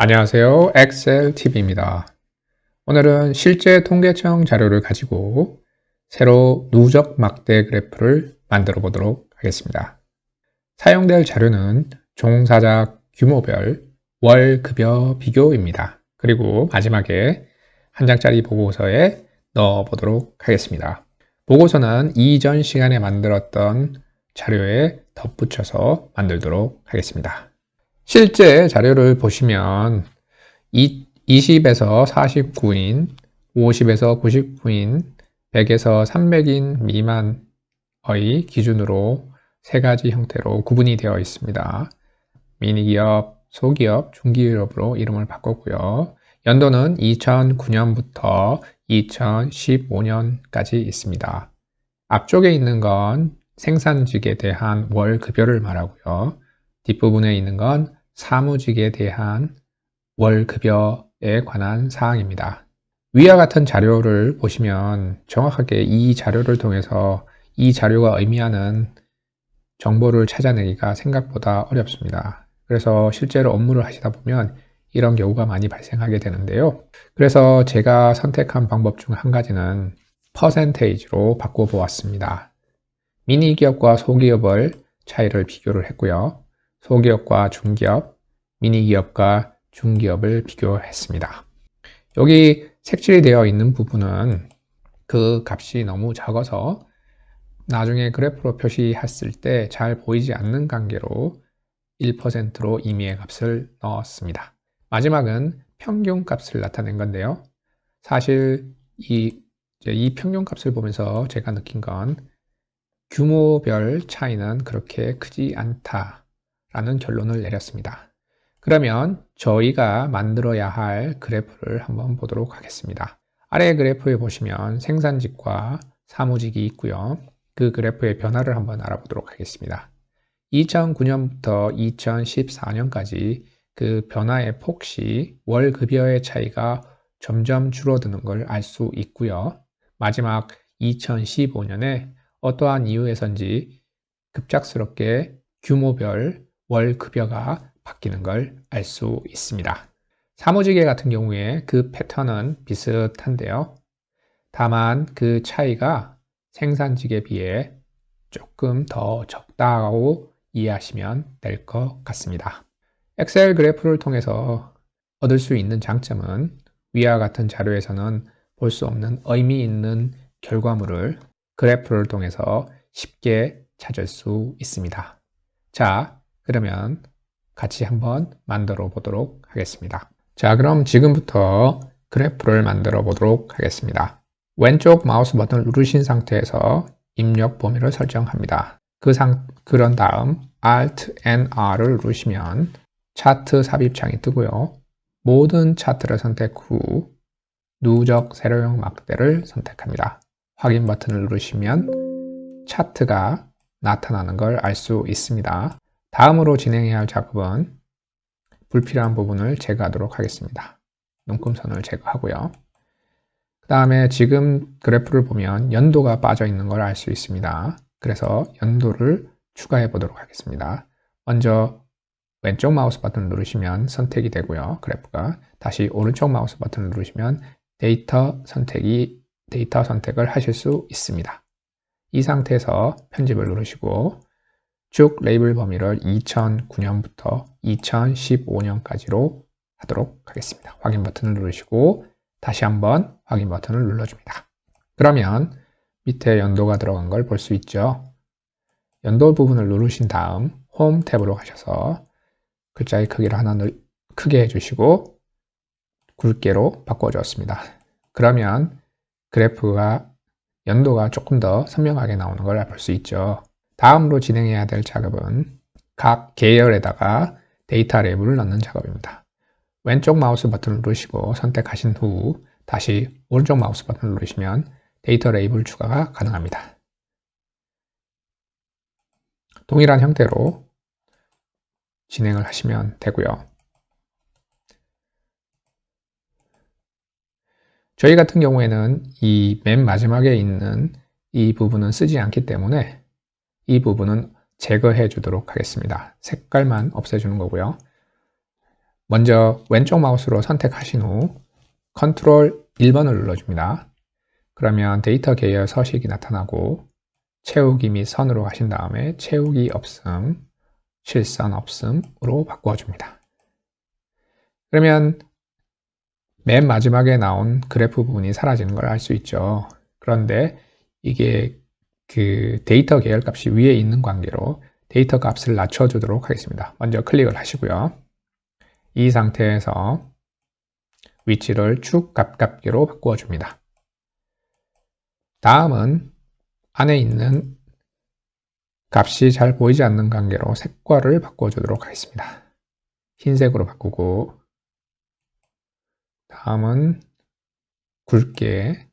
안녕하세요. 엑셀 TV입니다. 오늘은 실제 통계청 자료를 가지고 새로 누적 막대 그래프를 만들어 보도록 하겠습니다. 사용될 자료는 종사자 규모별 월 급여 비교입니다. 그리고 마지막에 한 장짜리 보고서에 넣어 보도록 하겠습니다. 보고서는 이전 시간에 만들었던 자료에 덧붙여서 만들도록 하겠습니다. 실제 자료를 보시면 20에서 49인, 50에서 99인, 100에서 300인 미만의 기준으로 세 가지 형태로 구분이 되어 있습니다. 미니기업, 소기업, 중기업으로 이름을 바꿨고요. 연도는 2009년부터 2015년까지 있습니다. 앞쪽에 있는 건 생산직에 대한 월 급여를 말하고요. 뒷부분에 있는 건 사무직에 대한 월 급여에 관한 사항입니다. 위와 같은 자료를 보시면 정확하게 이 자료를 통해서 이 자료가 의미하는 정보를 찾아내기가 생각보다 어렵습니다. 그래서 실제로 업무를 하시다 보면 이런 경우가 많이 발생하게 되는데요. 그래서 제가 선택한 방법 중 한 가지는 퍼센테이지로 바꿔보았습니다. 미니기업과 소기업을 차이를 비교를 했고요. 소기업과 중기업, 미니기업과 중기업을 비교했습니다. 여기 색칠이 되어 있는 부분은 그 값이 너무 작아서 나중에 그래프로 표시했을 때 잘 보이지 않는 관계로 1%로 임의의 값을 넣었습니다. 마지막은 평균 값을 나타낸 건데요. 사실 이, 이 평균 값을 보면서 제가 느낀 건 규모별 차이는 그렇게 크지 않다 라는 결론을 내렸습니다. 그러면 저희가 만들어야 할 그래프를 한번 보도록 하겠습니다. 아래 그래프에 보시면 생산직과 사무직이 있고요. 그 그래프의 변화를 한번 알아보도록 하겠습니다. 2009년부터 2014년까지 그 변화의 폭시 월 급여의 차이가 점점 줄어드는 걸 알 수 있고요. 마지막 2015년에 어떠한 이유에선지 급작스럽게 규모별 월 급여가 바뀌는 걸 알 수 있습니다. 사무직계 같은 경우에 그 패턴은 비슷한데요. 다만 그 차이가 생산직에 비해 조금 더 적다고 이해하시면 될 것 같습니다. 엑셀 그래프를 통해서 얻을 수 있는 장점은 위와 같은 자료에서는 볼 수 없는 의미 있는 결과물을 그래프를 통해서 쉽게 찾을 수 있습니다. 자, 그러면 같이 한번 만들어 보도록 하겠습니다. 자, 그럼 지금부터 그래프를 만들어 보도록 하겠습니다. 왼쪽 마우스 버튼을 누르신 상태에서 입력 범위를 설정합니다. 그 상, 그런 다음 Alt NR을 누르시면 차트 삽입창이 뜨고요. 모든 차트를 선택 후 누적 세로형 막대를 선택합니다. 확인 버튼을 누르시면 차트가 나타나는 걸 알 수 있습니다. 다음으로 진행해야 할 작업은 불필요한 부분을 제거하도록 하겠습니다. 눈금선을 제거하고요. 그 다음에 지금 그래프를 보면 연도가 빠져 있는 걸 알 수 있습니다. 그래서 연도를 추가해 보도록 하겠습니다. 먼저 왼쪽 마우스 버튼을 누르시면 선택이 되고요. 그래프가 다시 오른쪽 마우스 버튼을 누르시면 데이터 선택이 데이터 선택을 하실 수 있습니다. 이 상태에서 편집을 누르시고 쭉 레이블 범위를 2009년부터 2015년까지로 하도록 하겠습니다. 확인 버튼을 누르시고 다시 한번 확인 버튼을 눌러줍니다. 그러면 밑에 연도가 들어간 걸 볼 수 있죠. 연도 부분을 누르신 다음 홈 탭으로 가셔서 글자의 크기를 하나 크게 해주시고 굵게로 바꿔주었습니다. 그러면 그래프가 연도가 조금 더 선명하게 나오는 걸 볼 수 있죠. 다음으로 진행해야 될 작업은 각 계열에다가 데이터 레이블을 넣는 작업입니다. 왼쪽 마우스 버튼을 누르시고 선택하신 후 다시 오른쪽 마우스 버튼을 누르시면 데이터 레이블 추가가 가능합니다. 동일한 형태로 진행을 하시면 되고요. 저희 같은 경우에는 이 맨 마지막에 있는 이 부분은 쓰지 않기 때문에 이 부분은 제거해 주도록 하겠습니다. 색깔만 없애주는 거고요. 먼저 왼쪽 마우스로 선택하신 후 컨트롤 1번을 눌러줍니다. 그러면 데이터 계열 서식이 나타나고 채우기 및 선으로 하신 다음에 채우기 없음, 실선 없음으로 바꿔줍니다. 그러면 맨 마지막에 나온 그래프 부분이 사라지는 걸 알 수 있죠. 그런데 이게 그 데이터 계열 값이 위에 있는 관계로 데이터 값을 낮춰주도록 하겠습니다. 먼저 클릭을 하시고요. 이 상태에서 위치를 축 가깝기로 바꾸어 줍니다. 다음은 안에 있는 값이 잘 보이지 않는 관계로 색깔을 바꿔 주도록 하겠습니다. 흰색으로 바꾸고 다음은 굵게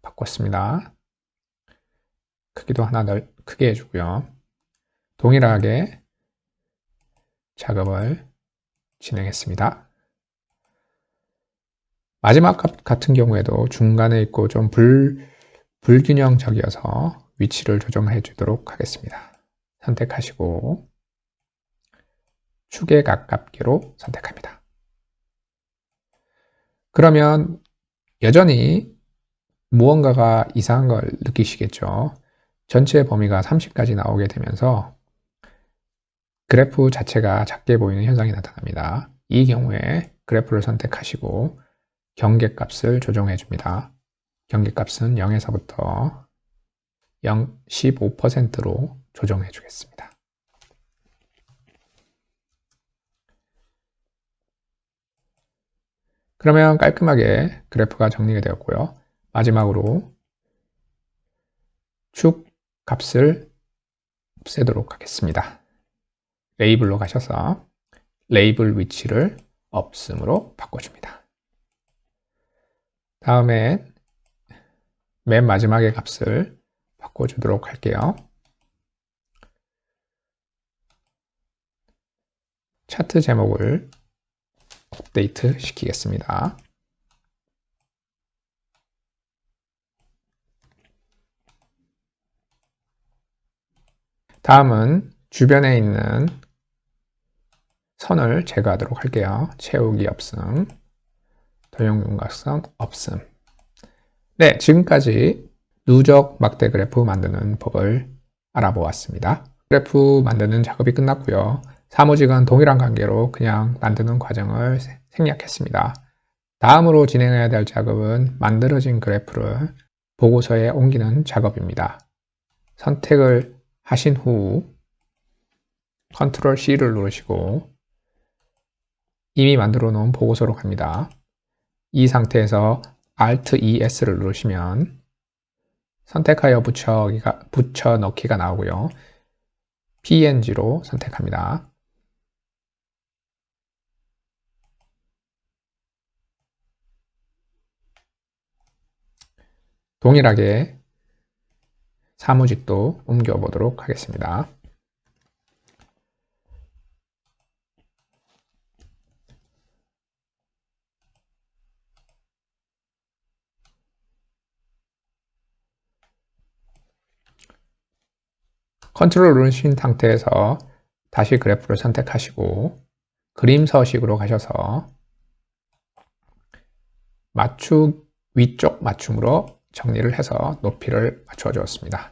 바꿨습니다. 크기도 하나 더 크게 해주고요. 동일하게 작업을 진행했습니다. 마지막 값 같은 경우에도 중간에 있고 좀 불, 불균형적이어서 위치를 조정해 주도록 하겠습니다. 선택하시고 축에 가깝기로 선택합니다. 그러면 여전히 무언가가 이상한 걸 느끼시겠죠. 전체 범위가 30까지 나오게 되면서 그래프 자체가 작게 보이는 현상이 나타납니다. 이 경우에 그래프를 선택하시고 경계값을 조정해 줍니다. 경계값은 0에서부터 0, 15%로 조정해 주겠습니다. 그러면 깔끔하게 그래프가 정리가 되었고요. 마지막으로 축 값을 없애도록 하겠습니다. 레이블로 가셔서 레이블 위치를 없음으로 바꿔줍니다. 다음에 맨 마지막의 값을 바꿔주도록 할게요. 차트 제목을 업데이트 시키겠습니다. 다음은 주변에 있는 선을 제거하도록 할게요. 채우기 없음, 도형 윤곽선 없음. 네, 지금까지 누적 막대 그래프 만드는 법을 알아보았습니다. 그래프 만드는 작업이 끝났고요. 사무직은 동일한 관계로 그냥 만드는 과정을 생략했습니다. 다음으로 진행해야 될 작업은 만들어진 그래프를 보고서에 옮기는 작업입니다. 선택을 하신 후 컨트롤 C를 누르시고 이미 만들어 놓은 보고서로 갑니다. 이 상태에서 Alt ES를 누르시면 선택하여 붙여기가, 붙여 넣기가 나오고요. PNG로 선택합니다. 동일하게 사무직도 옮겨보도록 하겠습니다. 컨트롤 누르신 상태에서 다시 그래프를 선택하시고 그림 서식으로 가셔서 맞춤 위쪽 맞춤으로 정리를 해서 높이를 맞춰 주었습니다.